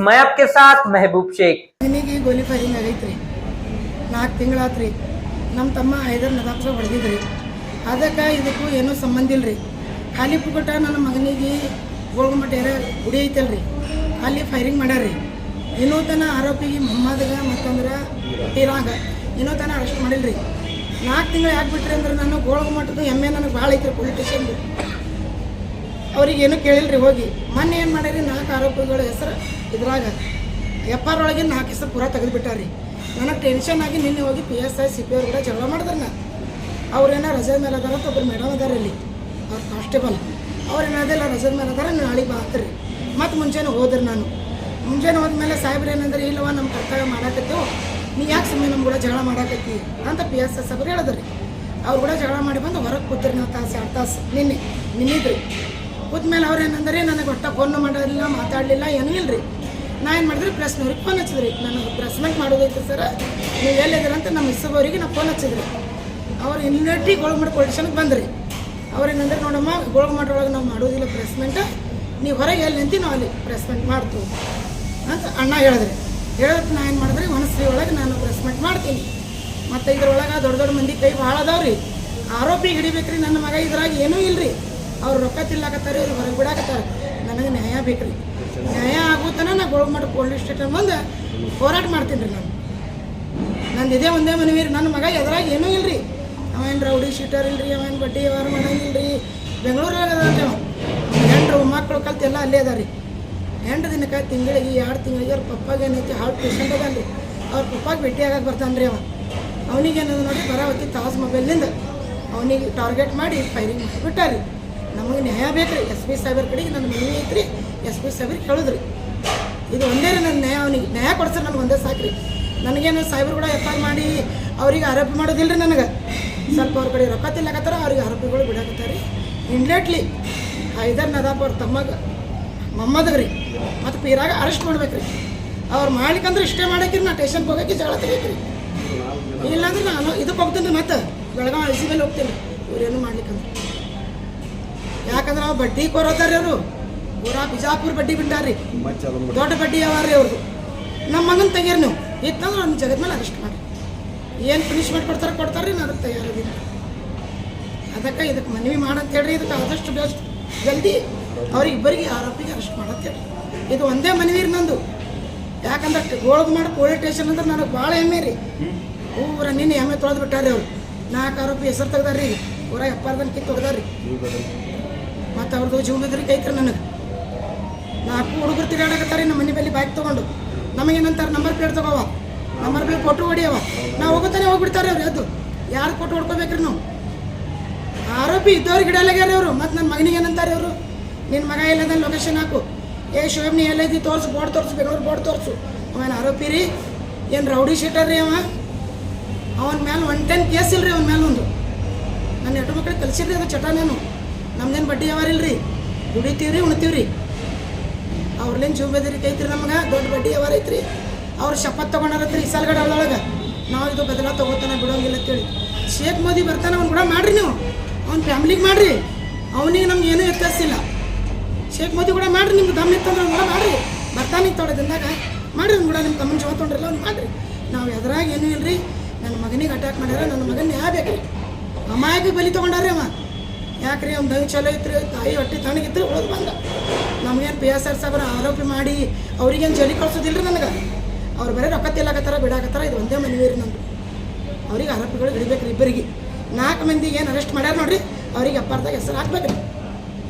भारत के साथ महबूब शेख ಮನೆಗೆ ಗೋಲಿ ಫೈರಿಂಗ್ ಆಗೈತ್ರಿ ನಾಲ್ಕು ತಿಂಗಳಾತ್ರಿ ನಮ್ಮ ತಮ್ಮ ಐದರ್ ನದಾಪ್ಸ ಹೊಡೆದಿದ್ರಿ ಅದಕ್ಕೆ ಇದಕ್ಕೂ ಏನೂ ಸಂಬಂಧ ಇಲ್ರಿ ಖಾಲಿ ಪುಕಟ ನನ್ನ ಮಗನಿಗೆ ಗೋಳ್ಗುಮಟ್ಟ ಏರ ಗುಡಿ ಐತಲ್ರಿ ಅಲ್ಲಿ ಫೈರಿಂಗ್ ಮಾಡ್ಯಾರ್ರಿ ಇನ್ನೂ ತನ ಆರೋಪಿಗೆ ಮೊಹಮ್ಮದ್ಗ ಮತ್ತಂದ್ರೆ ಪಿರಾಗ ಇನ್ನೂ ತನ ಅರೆಸ್ಟ್ ಮಾಡಿಲ್ರಿ ನಾಲ್ಕು ತಿಂಗಳು ಯಾಕೆ ಬಿಟ್ರಿ ಅಂದ್ರೆ ನಾನು ಗೋಳ್ಗುಮಟ್ಟದ ಎಮ್ಮೆ ನನಗೆ ಭಾಳ ಐತ್ರಿ ಪೊಲೀಸ್ ಸ್ಟೇಷನ್ದು ಅವ್ರಿಗೆ ಏನೂ ಕೇಳಿಲ್ರಿ ಹೋಗಿ ಮೊನ್ನೆ ಏನು ಮಾಡ್ಯಾರಿ ನಾಲ್ಕು ಆರೋಪಿಗಳ ಹೆಸರು ಇದ್ರಾಗ ಎಫ್ ಆರ್ ಒಳಗೆ ನಾಲ್ಕು ಹೆಸರು ಪೂರ ತೆಗೆದುಬಿಟ್ಟಾರಿ. ನನಗೆ ಟೆನ್ಷನ್ ಆಗಿ ನಿನ್ನೆ ಹೋಗಿ P S I C P ಅವ್ರ ಕೂಡ ಜಗಳ ಮಾಡಿದ್ರೆ ನಾ. ಅವ್ರೇನೋ ರಜೆ ಮೇಲೆ ಅದಾರ ಅಂತ ಒಬ್ರು ಮೇಡಮ್ ಅದಾರ ಇಲ್ಲಿ ಅವ್ರ ಕಾನ್ಸ್ಟೇಬಲ್ ಅವ್ರು ಏನಾದಿಲ್ಲ ರಜದ ಮೇಲೆ ಅದಾರ ನಾಳೆ ಬಾತ್ರಿ ಮತ್ತು ಮುಂಜಾನೆ ಹೋದ್ರೆ ನಾನು. ಮುಂಜಾನೆ ಹೋದ್ಮೇಲೆ ಸಾಹೇಬ್ರು ಏನಂದ್ರೆ ಇಲ್ಲವ ನಮ್ಮ ಕರ್ತವ್ಯ ಮಾಡಾಕತ್ತು ನೀ ಯಾಕೆ ಸುಮ್ಮನೆ ನಮ್ಮ ಕೂಡ ಜಗಳ ಮಾಡಾಕತ್ತಿ ಅಂತ ಪಿ ಎಸ್ ಎಸ್ ಅವ್ರು ಹೇಳಿದ್ರಿ. ಅವ್ರು ಕೂಡ ಜಗಳ ಮಾಡಿ ಬಂದು ಹೊರಗೆ ಕೂತ್ರಿ ನಾವು ತಾಸು, ಎರಡು ತಾಸು ನಿನ್ನೆ, ನಿನ್ನಿದ್ರಿ. ಕೂತ್ಮೇಲೆ ಅವ್ರು ಏನಂದ್ರೆ, ನನಗೆ ಒಟ್ಟ ಫೋನ್ ಮಾಡೋದಿಲ್ಲ ಮಾತಾಡಲಿಲ್ಲ, ಏನೂ ಇಲ್ರಿ. ನಾ ಏನು ಮಾಡಿದ್ರಿ? ಪ್ರೆಸ್ನವ್ರಿಗೆ ಫೋನ್ ಹಚ್ಚಿದ್ರಿ. ನಾನು ಪ್ರೆಸ್ಮೆಂಟ್ ಮಾಡೋದೈತೆ ಸರ್ ನೀವು ಎಲ್ಲಿದ್ದೀರ ಅಂತ ನಮ್ಮ ಇಸಬವರಿಗೆ ನಾವು ಫೋನ್ ಹಚ್ಚಿದ್ರಿ. ಅವ್ರು ಇನ್ಲೆಟ್ರಿ ಗೋಳ್ಮಠ ಪೊಲಿಟಿಷನ್ಗೆ ಬಂದ್ರಿ. ಅವ್ರು ಏನಂದ್ರೆ, ನೋಡಮ್ಮ ಗೋಳ್ಮಠ ಒಳಗೆ ನಾವು ಮಾಡೋದಿಲ್ಲ ಪ್ರೆಸ್ಮೆಂಟ್ ನೀವು ಹೊರಗೆ ಎಲ್ಲಿ ನಿಂತು ನಾವು ಅಲ್ಲಿ ಪ್ರೆಸ್ಮೆಂಟ್ ಮಾಡ್ತೀವಿ. ಅಂತ ಅಣ್ಣ ಹೇಳಿದ್ರಿ. ಹೇಳೋದಕ್ಕೆ ನಾ ಏನು ಮಾಡಿದ್ರಿ? ಒಣಸ್ರಿ ಒಳಗೆ ನಾನು ಪ್ರೆಸ್ಮೆಂಟ್ ಮಾಡ್ತೀನಿ. ಮತ್ತು ಇದ್ರೊಳಗೆ ದೊಡ್ಡ ದೊಡ್ಡ ಮಂದಿ ಕೈ ಭಾಳ ಅದಾವ್ರಿ. ಆರೋಪಿ ಹಿಡಿಬೇಕ್ರಿ ನನ್ನ ಮಗ. ಇದ್ರಾಗ ಏನೂ ಇಲ್ರಿ. ಅವ್ರು ರೊಕ್ಕ ತಿಲ್ಲಾಕತ್ತಾರೆ, ಇವ್ರು ಹೊರಗೆ ಬಿಡಾಕತ್ತಾರೆ. ನನಗೆ ನ್ಯಾಯ ಬೇಕ್ರಿ. ನ್ಯಾಯ ಆಗುತ್ತಾನ ನಾ ಗೋಳಮಠ ಪೊಲೀಸ್ ಸ್ಟೇಷನ್ ಬಂದು ಹೋರಾಟ ಮಾಡ್ತೀನಿ ರೀ ನಾನು. ನಂದು ಇದೇ ಒಂದೇ ಮನವಿ ರೀ. ನನ್ನ ಮಗ ಎದ್ರಾಗ ಏನೂ ಇಲ್ರಿ. ಅವೇನು ರೌಡಿ ಶೀಟರ್ ಇಲ್ರಿ ಅವೇನು ಬಡ್ಡಿ ವ್ಯವಹಾರ ಮಾಡಂಗಿಲ್ರಿ. ಬೆಂಗಳೂರಾಗ ಅದಾರೆ ಹೆಂಡ್ರು ಮಕ್ಕಳು ಕಲ್ತು ಎಲ್ಲ ಅಲ್ಲೇ ಅದ ರೀ ಎಂಟು ದಿನಕ್ಕೆ ತಿಂಗಳಿಗೆ ಎರಡು ತಿಂಗಳಿಗೆ ಅವ್ರ ಪಪ್ಪಾಗೆ ಏನೈತಿ ಹಾರ್ಟ್ ಪೇಷಂಟ್ ಅದಾನ ರೀ ಅವ್ರ ಪಪ್ಪಾಗ ಭೇಟಿ ಆಗಕ್ಕೆ ಬರ್ತಾನೆ ರೀ ಅವ. ಅವನಿಗೆ ಏನದು ನೋಡಿ ಬರ ಹೊತ್ತಿ ತಾಸ್ ಮೊಬೈಲ್ನಿಂದ ಅವನಿಗೆ ಟಾರ್ಗೆಟ್ ಮಾಡಿ ಫೈರಿಂಗ್ ಮಾಡಿಬಿಟ್ಟಾರಿ ನಮಗೆ ನ್ಯಾಯ ಬೇಕು ರೀ ಎಸ್ ಪಿ ಸಾಹೇಬ್ರ ಕಡೆಗೆ ನನ್ನ ಮನವಿ ಐತ್ರಿ. ಎಸ್ ಪಿ ಸಾಹೇಬ್ರಿಗೆ ಕೇಳಿದ್ರಿ ಇದು ಒಂದೇ ರೀ ನನ್ನ ನ್ಯಾಯ. ಅವನಿಗೆ ನ್ಯಾಯ ಕೊಡ್ಸ್ರಿ ನನಗೆ ಒಂದೇ ಸಾಕ್ರಿ. ನನಗೇನು ಸಾಹೇಬ್ರು ಕೂಡ ಎಫ್ ಆರ್ ಮಾಡಿ ಅವ್ರಿಗೆ ಆರೋಪ ಮಾಡೋದಿಲ್ಲ ರೀ ನನಗೆ. ಸ್ವಲ್ಪ ಅವ್ರ ಕಡೆ ರೊಕ್ಕ ತಿನ್ನಕತ್ತಾರ, ಅವ್ರಿಗೆ ಆರೋಪಿಗಳು ಬಿಡಕತ್ತಾರೆ. ಇಮ್ಡಿಯೇಟ್ಲಿ ಐದರ್ ನದಾಪ್ ಅವ್ರ ತಮ್ಮಗ ಮೊಮ್ಮದಗ ರೀ ಮತ್ತು ಪೀರಾಗ ಅರೆಸ್ಟ್ ಮಾಡ್ಬೇಕು ರೀ ಅವ್ರು ಮಾಡ್ಲಿಕ್ಕಂದ್ರೆ ಇಷ್ಟೇ ಮಾಡಕ್ರಿ, ನಾ ಹೋಗೋಕೆ ಹೋಗಕ್ಕೆ ಜಗಳ ರೀ ಇಲ್ಲಾಂದ್ರೆ ನಾನು ಇದಕ್ಕೆ ಹೋಗ್ತೀನಿ ರೀ ಮತ್ತೆ. ಬೆಳಗಾವಿ ಐ ಸಿ ಮೇಲೆ ಹೋಗ್ತೀನಿ ಇವ್ರೇನು ಮಾಡ್ಲಿಕ್ಕಂದ್ರೆ ಯಾಕಂದ್ರೆ ಅವ್ರು ಬಡ್ಡಿ ಕೊರೋತಾರ್ರಿ ಅವರು. ಪೂರಾ ಬಿಜಾಪುರ ಬಡ್ಡಿ ಬಿಟ್ಟಾರ್ರಿ. ದೊಡ್ಡ ಬಡ್ಡಿ ಯಾವಾರ್ರಿ ಅವ್ರದ್ದು ನಮ್ಮ ಮಗನ ತೆಗಿಯರ್ ನೀವು. ಇತ್ತಂದ್ರೆ ಅವ್ನ ಜಗದ ಮೇಲೆ ಅರೆಸ್ಟ್ ಮಾಡಿ ಏನು ಪನಿಷ್ಮೆಂಟ್ ಕೊಡ್ತಾರೆ ಕೊಡ್ತಾರ್ರಿ ನಾನು ಅದಕ್ಕೆ ತಯಾರಿದ್ದೀನಿ. ಅದಕ್ಕೆ ಇದಕ್ಕೆ ಮನವಿ ಮಾಡಂತ ಹೇಳ್ರಿ, ಇದಕ್ಕೆ ಆದಷ್ಟು ಬೆಸ್ಟ್. ಜಲ್ದಿ ಅವ್ರಿಗೆ ಇಬ್ಬರಿಗೆ ಆರೋಪಿಗೆ ಅರೆಸ್ಟ್ ಮಾಡಂತ ಹೇಳಿ ಇದು ಒಂದೇ ಮನವಿ ರೀ ನಂದು. ಯಾಕಂದ್ರೆ ಗೋಳಗ್ ಮಾಡಿ ಪೊಲೀಸ್ ಸ್ಟೇಷನ್ ಅಂದ್ರೆ ನನಗೆ ಭಾಳ ಹೆಮ್ಮೆ ರೀ. ಊರ ನಿನ್ನೆ ಹೆಮ್ಮೆ ತೊಳೆದು ಬಿಟ್ಟಾರ್ರಿ ಅವ್ರು. ನಾಲ್ಕು ಆರೋಪಿ ಹೆಸರು ತೆಗ್ದಾರ್ರಿ. ಊರ ಎಪ್ಪಾರ್ದನ್ ಕಿತ್ತು ತೆಗ್ದಾರ್ರಿ ಮತ್ತು ಅವ್ರದ್ದು ಜೀವ ಬೆದರಿಕೆ ಐತ್ರಿ ನನಗೆ. ನಾಲ್ಕು ಹುಡುಗರು ತಿರುಗಾಡಕತ್ತಾರೆ, ನಮ್ಮ ಮನೆ ಬಲ್ಲಿ ಬೈಕ್ ತೊಗೊಂಡು. ನಮಗೇನಂತಾರೆ ನಂಬರ್ ಪ್ಲೇಟ್ ತಗೋವ. ನಂಬರ್ ಪ್ಲೇಟ್ ಕೊಟ್ಟು ಹೊಡಿಯವ. ನಾವು ಹೋಗುತ್ತಾನೆ ಹೋಗ್ಬಿಡ್ತಾರೆ ಅವ್ರು ಅದು ಯಾರು ಕೊಟ್ಟು ಹೊಡ್ಕೋಬೇಕ್ರಿ ನಾವು? ಆರೋಪಿ ಇದ್ದವ್ರಿಗೆ ಗಿಡಲಾಗ್ಯಾರ ಅವರು. ಮತ್ತು ನನ್ನ ಮಗನಿಗೆ ಏನಂತಾರೆ ಅವರು? ನಿನ್ನ ಮಗ ಎಲ್ಲದ ಲೊಕೇಶನ್ ಹಾಕು. ಏ ಶೋಭನಿ ನೀ ಎಲ್ಲೈತಿ ತೋರಿಸು ಬೋರ್ಡ್ ತೋರಿಸು, ಬೆಂಗಳೂರು ಬೋರ್ಡ್ ತೋರಿಸು. ಅವನ ಆರೋಪಿ ರೀ? ಏನು ರೌಡಿ ಶೀಟರ್ ರೀ ಅವ? ಅವನ ಮೇಲೆ ಒನ್ ಟೆನ್ ಕೇಸ್ ಇಲ್ರಿ ಅವನ ಮೇಲೆ ಒಂದು. ನನ್ನ ಹೆಣ್ಣು ಮಕ್ಕಳಿಗೆ ಕಲಿಸಿರ್ರಿ ಅದು ಚಟಾನೇನು. ನಮ್ದೇನು ಬಡ್ಡಿ ಯಾವಾರಿಲ್ರಿ ದುಡಿತೀವಿ ರೀ ಉಣ್ತೀವಿ ರೀ ಅವ್ರಲ್ಲೇನು ಜೀವ ಬೆದರಿಕೆ ಐತ್ರಿ ನಮ್ಗೆ? ದೊಡ್ಡ ಬಡ್ಡಿ ಯಾವಾರ ಐತ್ರಿ. ಅವ್ರು ಶಪತ್ ತೊಗೊಂಡಾರತ್ರಿ ಸಲಗಡೆ ಒಳಗೆ ನಾವು ಇದು ಬದಲ ತೊಗೋತಾನೆ ಬಿಡೋಂಗಿಲ್ಲ ಅಂತೇಳಿ. ಶೇಖ್ ಮೋದಿ ಬರ್ತಾನೆ ಅವ್ನು ಕೂಡ ಮಾಡ್ರಿ ನೀವು. ಅವ್ನ ಫ್ಯಾಮ್ಲಿಗೆ ಮಾಡ್ರಿ. ಅವನಿಗೆ ನಮ್ಗೆ ಏನೂ ವ್ಯತ್ಯಾಸ ಇಲ್ಲ. ಶೇಖ್ ಮೋದಿ ಕೂಡ ಮಾಡ್ರಿ, ನಿಮ್ಗೆ ದಮ್ ಇತ್ತಂದ್ರೆ ಅವ್ನು ಕೂಡ ಮಾಡ್ರಿ. ಬರ್ತಾನೆ ತೊಡೆ ದಿನದಾಗ. ಮಾಡ್ರಿ ಕೂಡ ನಿಮ್ಮ ತಮ್ಮನ ಜೀವ ತೊಗೊಂಡ್ರಲ್ಲ ಅವ್ನು ಮಾಡ್ರಿ. ನಾವು ಎದ್ರಾಗ ಏನೂ ಇಲ್ರಿ. ನನ್ನ ಮಗನಿಗೆ ಅಟ್ಯಾಕ್ ಮಾಡ್ಯಾರ ನನ್ನ ಮಗನ ಯಾವ ಬೇಕ್ರಿ. ಅಮಾಯಕ ಬಲಿ ತೊಗೊಂಡಾರ್ರಿ ಅವ. ಯಾಕ್ರಿ ಅವ್ನ ದೈ ಚಲೋ ಐತ್ರಿ? ತಾಯಿ ಹೊಟ್ಟೆ ತಣ್ಣಗಿತ್ತು ಉಳಿದು ಬಂದ. ನಮಗೇನು ಪಿ ಎಸ್ ಆರ್ ಸಾಬ್ರ ಆರೋಪಿ ಮಾಡಿ ಅವ್ರಿಗೇನು ಜಲಿ ಕಳ್ಸೋದಿಲ್ರಿ ನನಗೆ? ಅವ್ರು ಬರೀ ರೊಕ್ಕ ತಿಲ್ಲಾಕತ್ತಾರ ಬಿಡಾಕತ್ತಾರ ಇದು ಒಂದೇ ಮನವಿ ರೀ ನಂದು. ಅವ್ರಿಗೆ ಆರೋಪಿಗಳು ಹಿಡಿಬೇಕ್ರಿ ಇಬ್ಬರಿಗೆ. ನಾಲ್ಕು ಮಂದಿಗೆ ಏನು ಅರೆಸ್ಟ್ ಮಾಡ್ಯಾರ ನೋಡ್ರಿ ಅವ್ರಿಗೆ ಅಪ್ಪಾರ್ದಾಗ ಹೆಸರು ಹಾಕ್ಬೇಕ್ರಿ.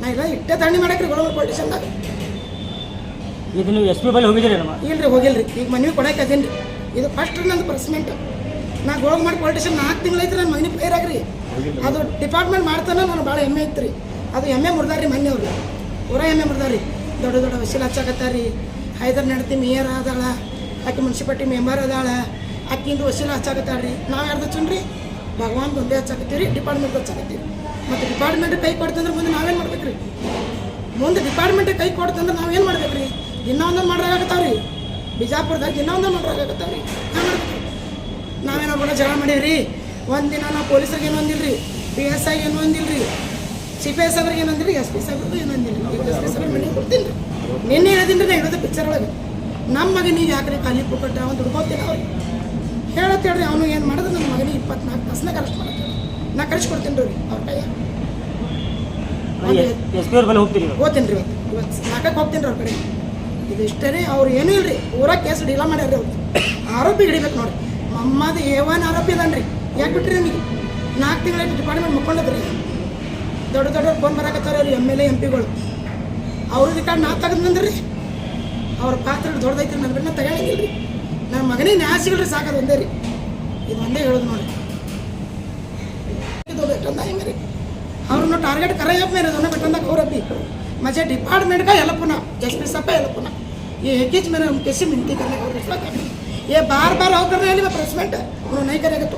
ನಾ ಇಲ್ಲ ಇಟ್ಟೆ ತಣ್ಣಿ ಮಾಡಕ್ರಿ ಗೋಳಮೂರು ಪೊಲಿಟಿಷನ್ದಾಗ ಈಗ ನೀವು ಎಸ್ ಪಿ ಬಳಿ ಹೋಗಿದ್ದೀರಿ ಇಲ್ರಿ ಹೋಗಿಲ್ರಿ. ಈಗ ಮನವಿ ಕೊಡಕ್ಕೆ ಅದೇನು ರೀ ಇದು ಫಸ್ಟ್ ನಂದು ಪರ್ಸ್ಮೆಂಟ್ ನಾ ಗೋಳಗ್ ಮಾಡಿ ಪೊಲಿಟಿಷನ್ ನಾಲ್ಕು ತಿಂಗಳೈತ್ರಿ ನನ್ನ ಮನೆ ಫೇರ್ ಆಗ್ರಿ. ಅದು ಡಿಪಾರ್ಟ್ಮೆಂಟ್ ಮಾಡ್ತಾನೆ, ನಾನು ಭಾಳ ಹೆಮ್ಮೆ ಐತ್ರಿ ಅದು ಎಮ್ಮೆ ಮುರ್ದಾರಿ ಮೊನ್ನೆ ಅವ್ರು ಪೂರಾ ಎಮ್ಮೆ ಮುರ್ದಾರಿ. ದೊಡ್ಡ ದೊಡ್ಡ ವಸೀಲ್ ಹಚ್ಚಾಕತ್ತಾರಿ. ಹೈದರ್ ನಡತಿ ಮೇಯರ್ ಅದಾಳ ಆಕೆ ಮುನ್ಸಿಪಾಲ್ಟಿ ಮೆಂಬರ್ ಅದಾಳ ಆಕಿಂದು ವಸೀಲ ಹಚ್ಚಾಕತ್ತಾಳ್ರಿ. ನಾವು ಯಾರ್ದು ಹಚ್ಚನ್ರಿ ಭಗವಾನ್ ಒಂದೇ ಹಚ್ಚಾಕತ್ತೀವಿ ಡಿಪಾರ್ಟ್ಮೆಂಟ್ ಹಚ್ಚಾಕತ್ತೀವಿ ಮತ್ತು ಡಿಪಾರ್ಟ್ಮೆಂಟ್ ಕೈ ಕೊಡ್ತಂದ್ರೆ ಮುಂದೆ ನಾವೇನು ಮಾಡ್ಬೇಕ್ರಿ? ಮುಂದೆ ಡಿಪಾರ್ಟ್ಮೆಂಟ್ ಕೈ ಕೊಡ್ತಂದ್ರೆ ನಾವು ಏನು ಮಾಡ್ಬೇಕ್ರಿ? ಇನ್ನೊಂದೊಂದು ಮಾಡ್ರಾಗತ್ತಾವ್ರಿ ಬಿಜಾಪುರದಾಗ ಇನ್ನೊಂದೊಂದು ಮಾಡ್ರಾಗತ್ತಾವ್ರಿ ನಾವೇನೋ ಕೂಡ ಜಗಳ ಮಾಡೀವ್ರಿ? ಒಂದಿನ ನಾವು ಪೊಲೀಸರಿಗೆ ಏನು ರೀ ಪಿ ಎಸ್ ಐ ಏನು ರೀ ಸಿ ಪಿ ಎಸ್ ಅವ್ರಿಗೆ ಏನು ರೀ ಎಸ್ ಪಿ ಸಾಹೇಬ್ರದ್ದು ಏನು ಅಂದಿಲ್ಲ ಎಸ್ ಪಿ ಸಾಹೇಬ್ರ ಮನೆಗೆ ಕೊಡ್ತೀನಿ ರೀ ನಿನ್ನೆ ಹೇಳಿದ್ದೀನಿ ರೀ ಹೇಳೋದು ಪಿಕ್ಚರ್ ಒಳಗೆ. ನಮ್ಮ ಮಗನಿಗೆ ರೀ ಖಾಲಿ ಪುಕ್ಕಟ್ಟ ಅವ್ನು ದುಡ್ಕೋತೀನಿ ಅವ್ರಿಗೆ. ಹೇಳತ್ತೇಳಿ ಹೇಳ್ರಿ ಅವನು ಏನು ಮಾಡಿದ್ರೆ ನನ್ನ ಮಗನಿಗೆ ಇಪ್ಪತ್ನಾಲ್ಕು ತಾಸನಾಗ ಅರೆಸ್ಟ್ ಮಾಡ್ತೀನಿ ನಾ ಕಳಿಸ್ಕೊಡ್ತೀನಿ ರೀ ಅವ್ರ ಕೈಯ ಹೋಗ್ತೀನಿ ರೀ ಇವತ್ತು. ಇವತ್ತು ನಾಲ್ಕಕ್ಕೆ ಹೋಗ್ತೀನಿ ರೀ ಅವ್ರ ಕಡೆ. ಇದು ಇಷ್ಟೇ ರೀ ಅವ್ರು ಏನೂ ಇಲ್ರಿ. ಊರಾಗ ಕೇಸ್ ಡೀಲ ಮಾಡ್ಯಾರ ಅವ್ರು. ಆರೋಪಿ ಹಿಡಿಬೇಕು ನೋಡ್ರಿ. ಮಮ್ಮದ ಏವನ್ ಆರೋಪಿ ಅದನ್ರಿ. ರೀ ಯಾಕೆ ಬಿಟ್ರಿ ನಿಮಗೆ ನಾಲ್ಕು ತಿಂಗಳ ಡಿಪಾರ್ಟ್ಮೆಂಟ್ ಮುಕ್ಕೊಂಡದ್ರಿ ದೊಡ್ಡ ದೊಡ್ಡ ಫೋನ್ ಬರಾಕತ್ತಾರ ರೀ ಎಮ್ ಎಲ್ ಎ ಎಂ ಪಿಗಳು ಅವ್ರ ರಿಕಾರ್ಡ್ ನಾ ತೆಗೆದ್ನಂದ್ರಿ ಅವ್ರ ಪಾತ್ರ ದೊಡ್ಡದೈತಿ ನನ್ನ ಬಿಟ್ಟು ತಗೊಳಂಗಿಲ್ಲ ರೀ ನನ್ನ ಮಗನಿಗೆ ನ್ಯಾಯ ಸಿಗಲ್ರಿ ಸಾಕದು ಒಂದೇ ರೀ ಇದು ಒಂದೇ ಹೇಳೋದು ನೋಡಿ ಇದು ಬೆಟ್ಟಂದ ಹೆಂಗೆ ರೀ ಅವ್ರನ್ನ ಟಾರ್ಗೆಟ್ करायचं नाही रे बेटंदा गौरव माझ्या डिपार्टमेंट का याला पुन्हा एस पी साहब याला पुन्हा ये एक ही मेरे कैसी मिनती करने का दूसरा काम नहीं। ये बार बार आओ करने वाली प्रेसमेंट है उन्होंने नहीं करेगा तो